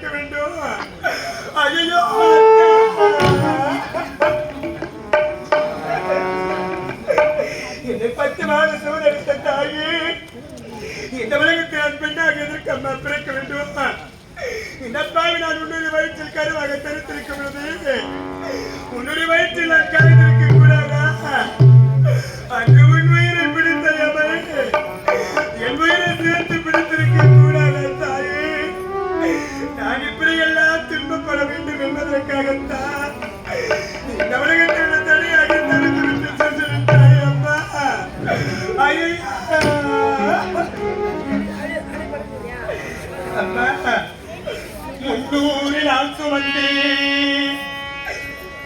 பிறக்க வேண்டும் ஐயோ என்னை பத்து மாதம் சூழலித்த தாயே இந்த உலகத்தில் நான் பெண்ணாக எதற்கு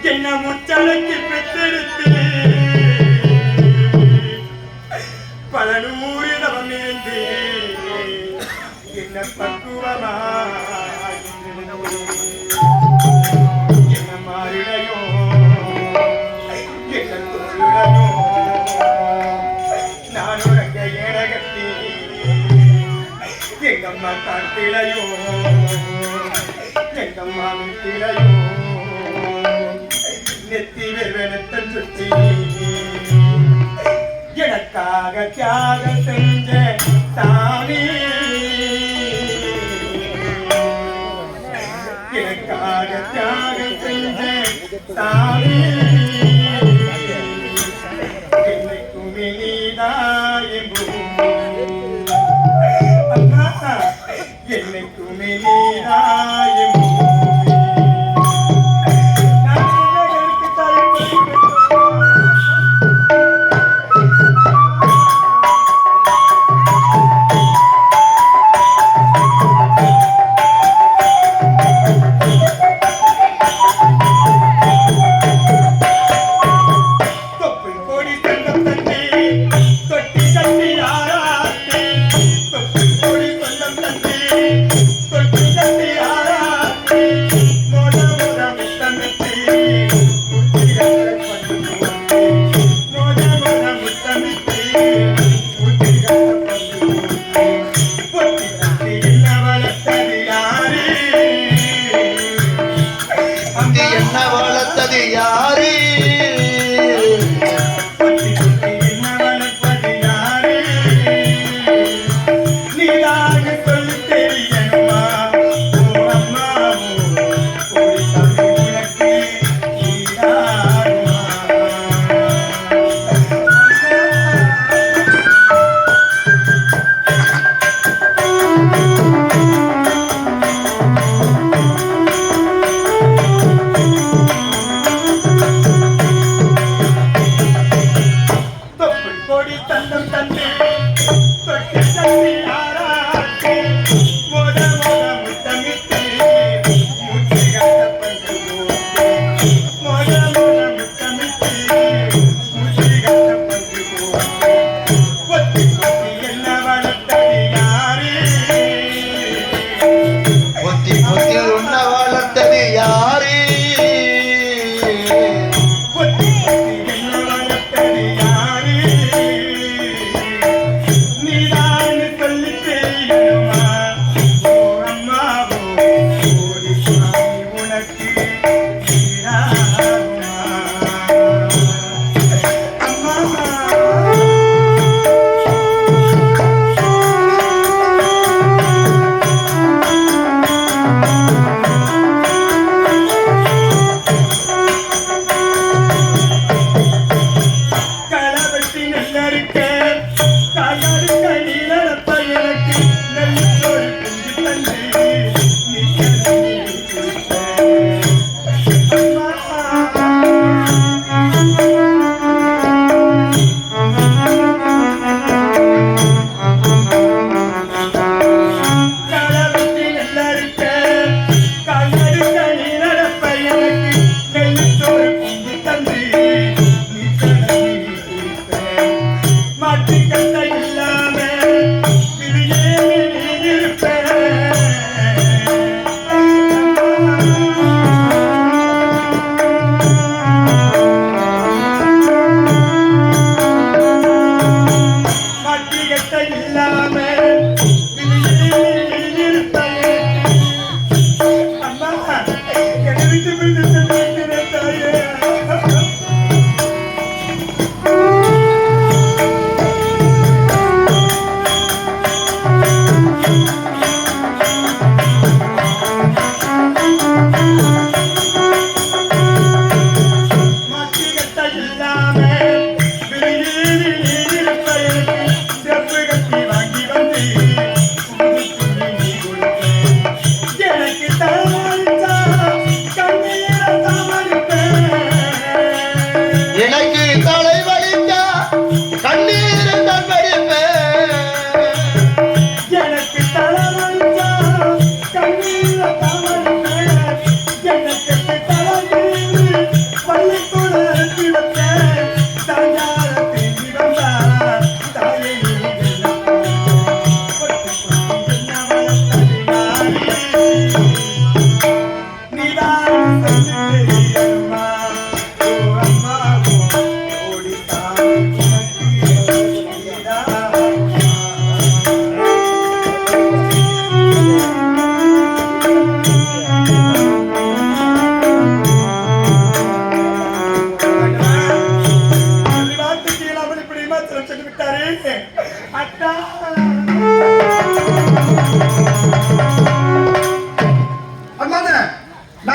என்ன முச்சலைக்கு பெற்றெடுத்து பல நூறு தவம் என்ன பக்குவமா என்ன மாறிடையோ என்ன தொழிலையோ நான் உறங்க ஏனகத்தி எங்கம்மா நெத்தி வெறுவனத்தன் சுற்றி எனக்காக தியாகம் செஞ்ச சாமி. எனக்காக தியாகம் செஞ்ச சாமி. என்னைக்குமே நீதாய தொட்டி தந்தி